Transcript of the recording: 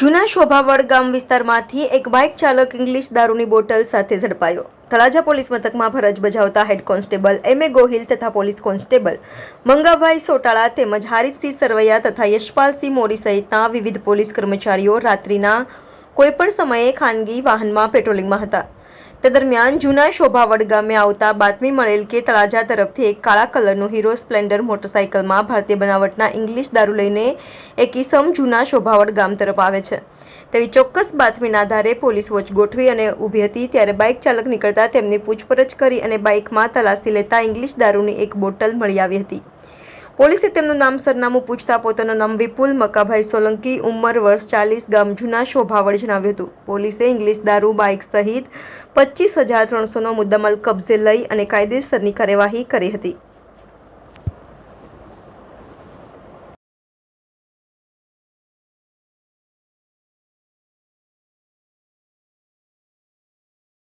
જૂના શોભાવડ ગામ વિસ્તારમાંથી એક બાઇક ચાલક ઇંગ્લિશ દારૂની બોટલ સાથે ઝડપાયો. તળાજા પોલીસ મથકમાં ફરજ બજાવતા હેડ કોન્સ્ટેબલ એમ. એ. ગોહિલ તથા પોલીસ કોન્સ્ટેબલ મંગાભાઈ સોટાળા તેમજ હારીસિંહ સરવૈયા તથા યશપાલસિંહ મોરી સહિતના વિવિધ પોલીસ કર્મચારીઓ રાત્રિના કોઈપણ સમયે ખાનગી વાહનમાં પેટ્રોલિંગમાં હતા. તે દરમિયાન જૂના શોભાવડ ગામે આવતા બાતમી મળેલ કે તળાજા તરફથી એક કાળા કલરનું હીરો સ્પ્લેન્ડર મોટરસાઇકલમાં ભારતીય બનાવટના ઇંગ્લિશ દારૂ લઈને એક ઈસમ જૂના શોભાવડ ગામ તરફ આવે છે. તેવી ચોક્કસ બાતમીના આધારે પોલીસ વોચ ગોઠવી અને ઊભી હતી ત્યારે બાઇક ચાલક નીકળતા તેમની પૂછપરછ કરી અને બાઇકમાં તલાશી લેતા ઇંગ્લિશ દારૂની એક બોટલ મળી આવી હતી. પોલીસે તેમનું નામ સરનામું પૂછતા પોતાનું નામ વિપુલ મકાભાઈ સોલંકી ઉંમર વર્ષ ચાલીસ ગામ જૂના શોભાવડ જણાવ્યું હતું. પોલીસે ઇંગ્લિશ દારૂ, બાઇક સહિત પચીસ હજાર ત્રણસોનો મુદ્દામાલ કબજે લઈ અને કાયદેસરની કાર્યવાહી કરી હતી.